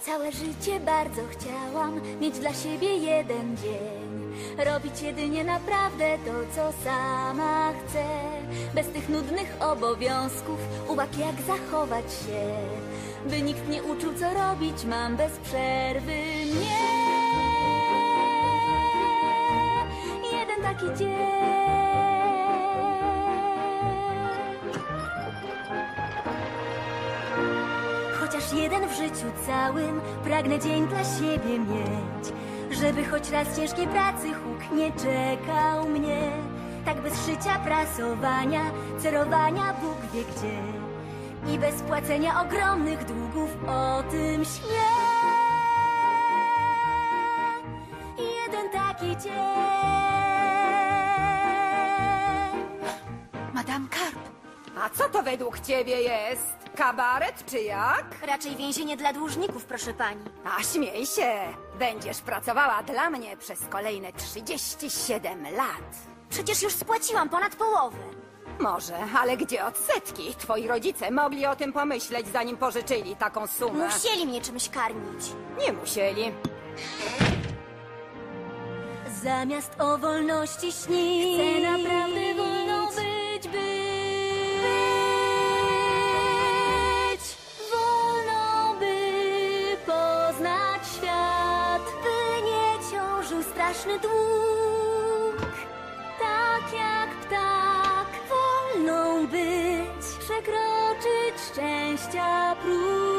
Całe życie bardzo chciałam mieć dla siebie jeden dzień. Robić jedynie naprawdę to, co sama chcę. Bez tych nudnych obowiązków, uwag jak zachować się. By nikt nie uczył, co robić mam bez przerwy. Nie, jeden taki dzień. Jeden w życiu całym pragnę dzień dla siebie mieć. Żeby choć raz ciężkiej pracy huk nie czekał mnie Tak bez szycia, prasowania, cerowania Bóg wie gdzie. I bez płacenia ogromnych długów o tym śnię. Jeden taki dzień A co to według ciebie jest? Kabaret czy jak? Raczej więzienie dla dłużników, proszę pani A śmiej się! Będziesz pracowała dla mnie przez kolejne 37 lat. Przecież już spłaciłam ponad połowę Może, ale gdzie odsetki? Twoi rodzice mogli o tym pomyśleć, zanim pożyczyli taką sumę. Musieli mnie czymś karmić Nie musieli. Zamiast o wolności śnić Chcę naprawdę wolną być, straszny dług Tak jak ptak Wolną być Przekroczyć szczęścia próg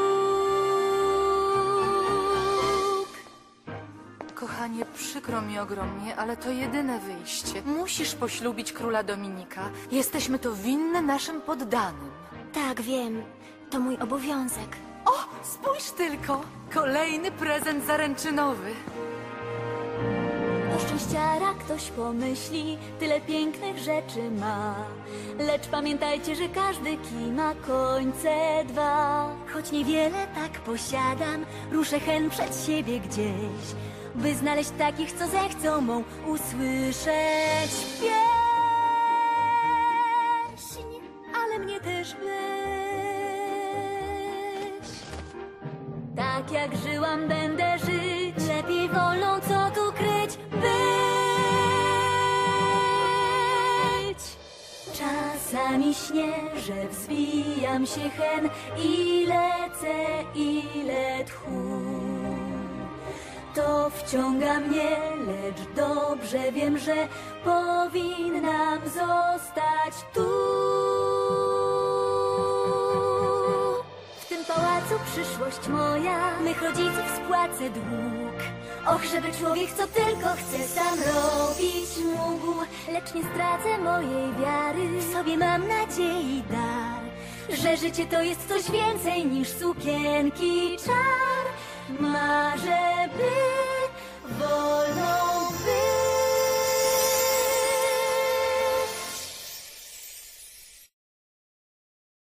kochanie, przykro mi ogromnie, ale to jedyne wyjście. Musisz poślubić króla Dominika. Jesteśmy to winne naszym poddanym. Tak, wiem. To mój obowiązek. O, spójrz tylko! Kolejny prezent zaręczynowy. Szczęściara ktoś pomyśli, tyle pięknych rzeczy ma. Lecz pamiętajcie, że każdy kij ma końce dwa. Choć niewiele tak posiadam, ruszę hen przed siebie gdzieś, by znaleźć takich, co zechcą mą usłyszeć pieśń. Ale mnie też weź. Tak jak żyłam, będę żyć. Lepiej wolną, co tu Czasami śnię, że wzbijam się hen i lecę, ile tchu. To wciąga mnie, lecz dobrze wiem, że powinnam zostać tu. W tym pałacu przyszłość moja, mych rodziców spłacę dług. Och, żeby człowiek, co tylko chce, sam robić mógł. Lecz nie stracę mojej wiary, w sobie mam nadziei dar. Że życie to jest coś więcej niż sukienki czar. Marzę być